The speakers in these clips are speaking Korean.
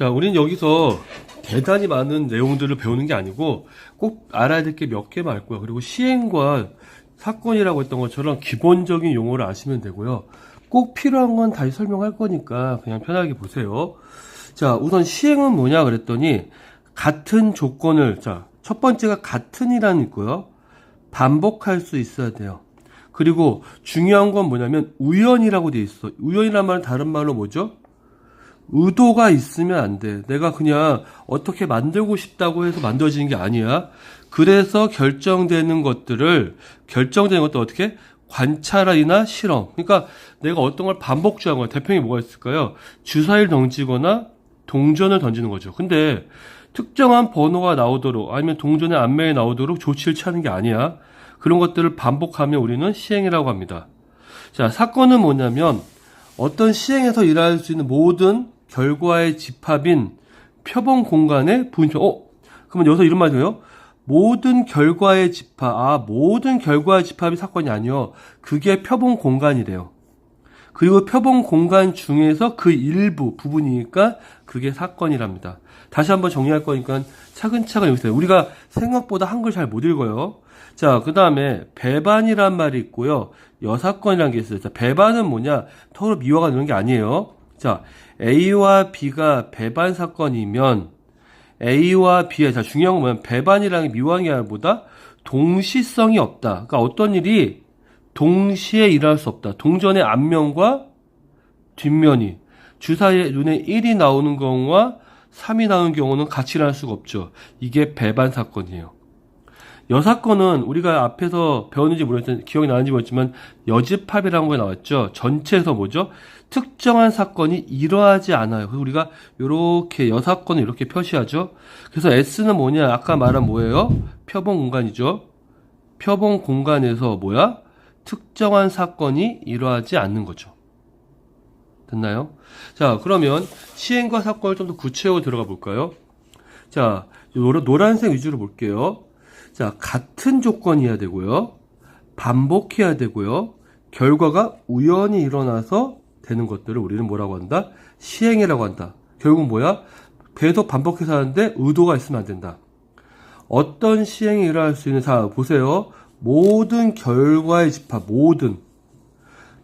자, 우리는 여기서 대단히 많은 내용들을 배우는 게 아니고 꼭 알아야 될 게 몇 개만 알 거야. 그리고 시행과 사건이라고 했던 것처럼 기본적인 용어를 아시면 되고요. 꼭 필요한 건 다시 설명할 거니까 그냥 편하게 보세요. 자, 우선 시행은 뭐냐 그랬더니 같은 조건을 자, 첫 번째가 같은이라는 있고요. 반복할 수 있어야 돼요. 그리고 중요한 건 뭐냐면 우연이라고 돼 있어. 우연이란 말은 다른 말로 뭐죠? 의도가 있으면 안 돼. 내가 그냥 어떻게 만들고 싶다고 해서 만들어지는 게 아니야. 그래서 결정되는 것들을 결정되는 것도 어떻게 관찰이나 실험. 그러니까 내가 어떤 걸 반복주한 거야. 대표적인 뭐가 있을까요? 주사위를 던지거나 동전을 던지는 거죠. 근데 특정한 번호가 나오도록 아니면 동전의 안면이 나오도록 조치를 취하는 게 아니야. 그런 것들을 반복하면 우리는 시행이라고 합니다. 자, 사건은 뭐냐면 어떤 시행에서 일할 수 있는 모든 결과의 집합인 표본 공간의 분표. 어? 그러면 여기서 이런 말이 돼요? 모든 결과의 집합. 아, 모든 결과의 집합이 사건이 아니요. 그게 표본 공간이래요. 그리고 표본 공간 중에서 그 일부 부분이니까 그게 사건이랍니다. 다시 한번 정리할 거니까 차근차근 여기서 우리가 생각보다 한글 잘 못 읽어요. 자, 그 다음에 배반이란 말이 있고요. 여사건이라는 게 있어요. 자, 배반은 뭐냐? 서로 미화가 되는 게 아니에요. 자, A와 B가 배반 사건이면 A와 B의 자 중요한 건 뭐냐면 게 아니라 동시성이 없다. 그러니까 어떤 일이 동시에 일어날 수 없다. 동전의 앞면과 뒷면이 주사위에 눈에 1이 나오는 경우와 3이 나오는 경우는 같이 일어날 수가 없죠. 이게 배반 사건이에요. 여사건은 우리가 앞에서 배웠는지 모르겠지만 기억이 나는지 모르겠지만 여집합이라는 거 나왔죠. 전체에서 뭐죠? 특정한 사건이 이러하지 않아요. 그래서 우리가 이렇게 여사건을 이렇게 표시하죠. 그래서 S는 뭐냐? 아까 말한 뭐예요? 표본 공간이죠. 표본 공간에서 뭐야? 특정한 사건이 이러하지 않는 거죠. 됐나요? 자, 그러면 시행과 사건을 좀 더 구체적으로 들어가 볼까요? 자, 노란, 노란색 위주로 볼게요. 자, 같은 조건이어야 되고요. 반복해야 되고요. 결과가 우연히 일어나서 되는 것들을 우리는 뭐라고 한다? 시행이라고 한다. 결국 뭐야? 계속 반복해서 하는데 의도가 있으면 안 된다. 어떤 시행이 일어날 수 있는, 자, 보세요. 모든 결과의 집합, 모든.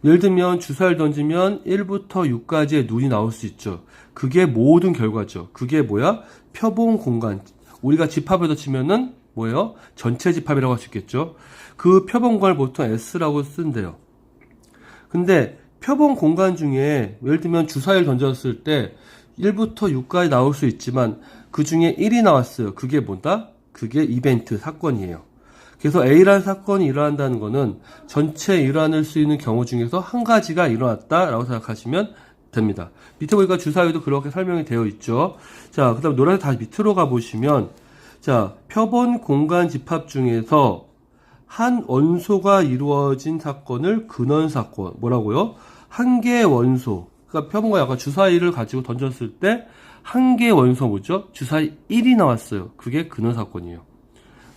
예를 들면 주사를 던지면 1부터 6까지의 눈이 나올 수 있죠. 그게 모든 결과죠. 그게 뭐야? 표본 공간. 우리가 집합에서 치면은 뭐예요? 전체 집합이라고 할 수 있겠죠. 그 표본 공간을 보통 S라고 쓴대요. 근데 표본 공간 중에 예를 들면 주사위를 던졌을 때 1부터 6까지 나올 수 있지만 그 중에 1이 나왔어요. 그게 뭐다? 그게 이벤트 사건이에요. 그래서 A라는 사건이 일어난다는 것은 전체 일어날 수 있는 경우 중에서 한 가지가 일어났다라고 생각하시면 됩니다. 밑에 보니까 주사위도 그렇게 설명이 되어 있죠. 자, 그 다음 노란색 다시 밑으로 가보시면 자, 표본 공간 집합 중에서 한 원소가 이루어진 사건을 근원 사건 뭐라고요? 한 개의 원소. 그러니까 표본과 약간 주사위를 가지고 던졌을 때 한 개의 원소 뭐죠? 주사위 1이 나왔어요. 그게 근원 사건이에요.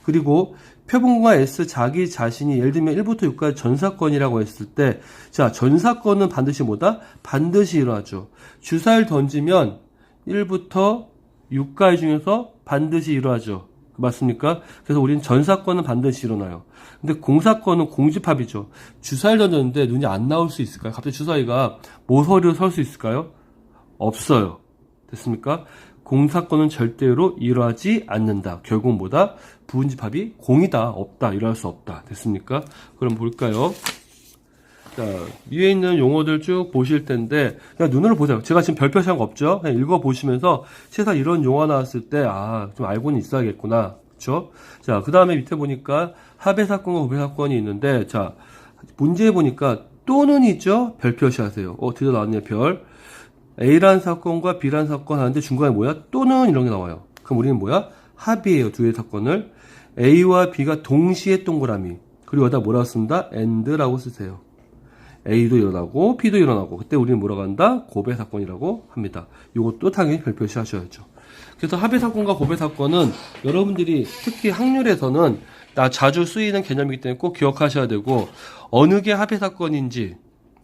그리고 표본과 S 자기 자신이 예를 들면 1부터 6까지 전사건이라고 했을 때, 자, 전사건은 반드시 뭐다? 반드시 일어나죠. 주사를 던지면 1부터 6까지 중에서 반드시 일어나죠. 맞습니까? 그래서 우리는 전사건은 반드시 일어나요. 근데 공사건은 공집합이죠. 주사를 던졌는데 눈이 안 나올 수 있을까요? 갑자기 주사위가 모서리로 설 수 있을까요? 없어요. 됐습니까? 공사건은 절대로 일어나지 않는다. 결국 뭐다? 부분집합이 공이다. 없다. 일어날 수 없다. 됐습니까? 그럼 볼까요? 자, 위에 있는 용어들 쭉 보실 텐데, 그냥 눈으로 보세요. 제가 지금 별표 시한 거 없죠? 그냥 읽어보시면서, 세상 이런 용어 나왔을 때, 아, 좀 알고는 있어야겠구나. 그쵸? 자, 그 다음에 밑에 보니까, 합의 사건과 후배 사건이 있는데, 자, 문제에 보니까, 또는 있죠? 별 표시 하세요. 어, 드디어 나왔네요, 별. A란 사건과 B란 사건 하는데 중간에 뭐야? 또는 이런 게 나와요. 그럼 우리는 뭐야? 합이에요. 두 개의 사건을. A와 B가 동시에 동그라미. 그리고 여기다 뭐라고 씁니다? and라고 쓰세요. A도 일어나고 B도 일어나고 그때 우리는 뭐라고 한다? 고배 사건이라고 합니다. 이것도 당연히 별표시 하셔야죠. 그래서 합의 사건과 고배 사건은 여러분들이 특히 학률에서는 나 자주 쓰이는 개념이기 때문에 꼭 기억하셔야 되고 어느 게 합의 사건인지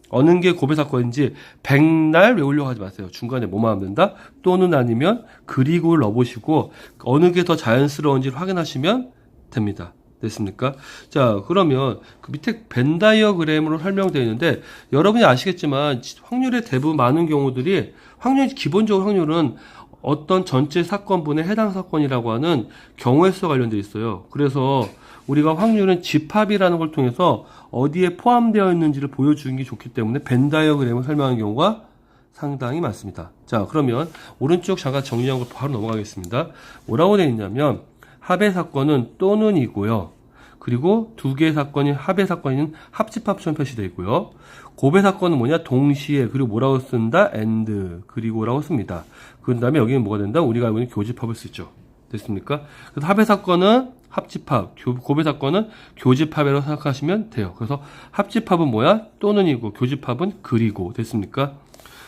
어느 게 고배 사건인지 백날 외우려고 하지 마세요. 중간에 뭐만 하면 된다? 또는 아니면 그리고를 넣어보시고 어느 게 더 자연스러운지를 확인하시면 됩니다. 됐습니까? 자, 그러면 그 밑에 벤 다이어그램으로 설명되어 있는데 여러분이 아시겠지만 확률의 대부분 많은 경우들이 확률 기본적으로 확률은 어떤 전체 사건분에 해당 사건이라고 하는 경우의 수와 관련돼 있어요. 그래서 우리가 확률은 집합이라는 걸 통해서 어디에 포함되어 있는지를 보여주는 게 좋기 때문에 벤 다이어그램을 설명하는 경우가 상당히 많습니다. 자, 그러면 오른쪽 잠깐 정리한 걸 바로 넘어가겠습니다. 뭐라고 되어 있냐면 합의 사건은 또는이고요. 그리고 두 개의 사건이 합의 사건인 합집합처럼 표시되어 있고요. 고배 사건은 뭐냐? 동시에 그리고 뭐라고 쓴다? and 그리고라고 씁니다. 그 다음에 여기는 뭐가 된다? 우리가 알고 있는 교집합을 쓰죠. 됐습니까? 그래서 합의 사건은 합집합, 교- 고배 사건은 교집합이라고 생각하시면 돼요. 그래서 합집합은 뭐야? 또는이고 교집합은 그리고 됐습니까?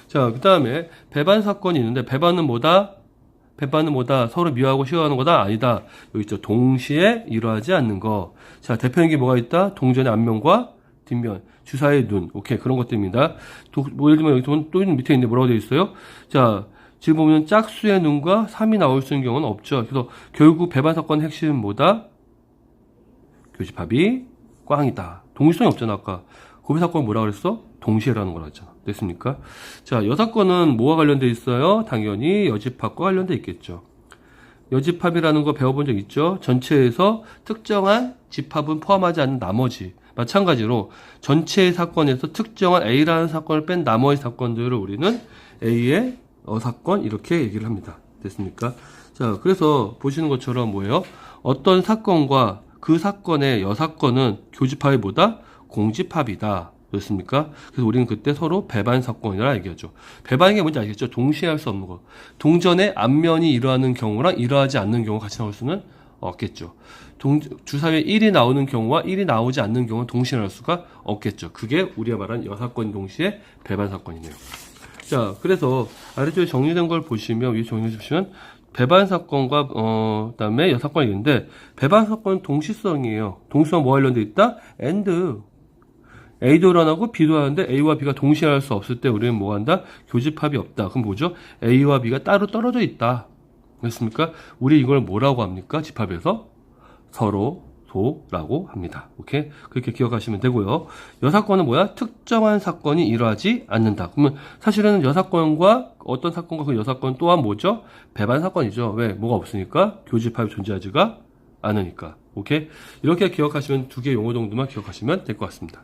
자, 그 다음에 배반 사건이 있는데 배반은 뭐다? 배반은 뭐다? 서로 미워하고 싫어하는 거다? 아니다. 여기 있죠. 동시에 이루어하지 않는 거. 자, 대표적인 게 뭐가 있다? 동전의 앞면과 뒷면, 주사의 눈. 오케이. 그런 것들입니다. 도- 뭐 예를 들면 여기 보면 또 밑에 있는데 뭐라고 되어 있어요? 자, 지금 보면 짝수의 눈과 3이 나올 수 있는 경우는 없죠. 그래서 결국 배반 사건의 핵심은 뭐다? 교집합이 꽝이다. 동일성이 없잖아, 아까. 고비 사건 뭐라 그랬어? 동시에라는 걸 하잖아. 됐습니까? 자, 여사건은 뭐와 관련돼 있어요? 당연히 여집합과 관련돼 있겠죠. 여집합이라는 거 배워본 적 있죠? 전체에서 특정한 집합은 포함하지 않는 나머지. 마찬가지로 전체의 사건에서 특정한 A라는 사건을 뺀 나머지 사건들을 우리는 A의 어사건 이렇게 얘기를 합니다. 됐습니까? 자, 그래서 보시는 것처럼 뭐예요? 어떤 사건과 그 사건의 여사건은 교집합이 보다 공집합이다. 그렇습니까? 그래서 우리는 그때 서로 배반 사건이라 얘기하죠. 배반이 게 뭔지 아시겠죠? 동시에 할 수 없는 거. 동전의 앞면이 이러하는 경우랑 이러하지 않는 경우 같이 나올 수는 없겠죠. 동, 주사위에 1이 나오는 경우와 1이 나오지 않는 경우는 동시에 할 수가 없겠죠. 그게 우리가 말하는 여사건 동시에 배반 사건이네요. 자, 그래서 아래쪽에 정리된 걸 보시면, 위에 정리해 주시면, 배반 사건과, 어, 그 다음에 여사건이 있는데, 배반 사건은 동시성이에요. 동시성 뭐 관련돼 있다? and. A도 일어나고 B도 하는데 A와 B가 동시에 할 수 없을 때 우리는 뭐 한다? 교집합이 없다. 그럼 뭐죠? A와 B가 따로 떨어져 있다. 그렇습니까? 우리 이걸 뭐라고 합니까? 집합에서? 서로 소라고 합니다. 오케이? 그렇게 기억하시면 되고요. 여사건은 뭐야? 특정한 사건이 일어나지 않는다. 그러면 사실은 여사건과 어떤 사건과 그 여사건 또한 뭐죠? 배반 사건이죠. 왜? 뭐가 없으니까? 교집합이 존재하지가 않으니까. 오케이? 이렇게 기억하시면 두 개 용어 정도만 기억하시면 될 것 같습니다.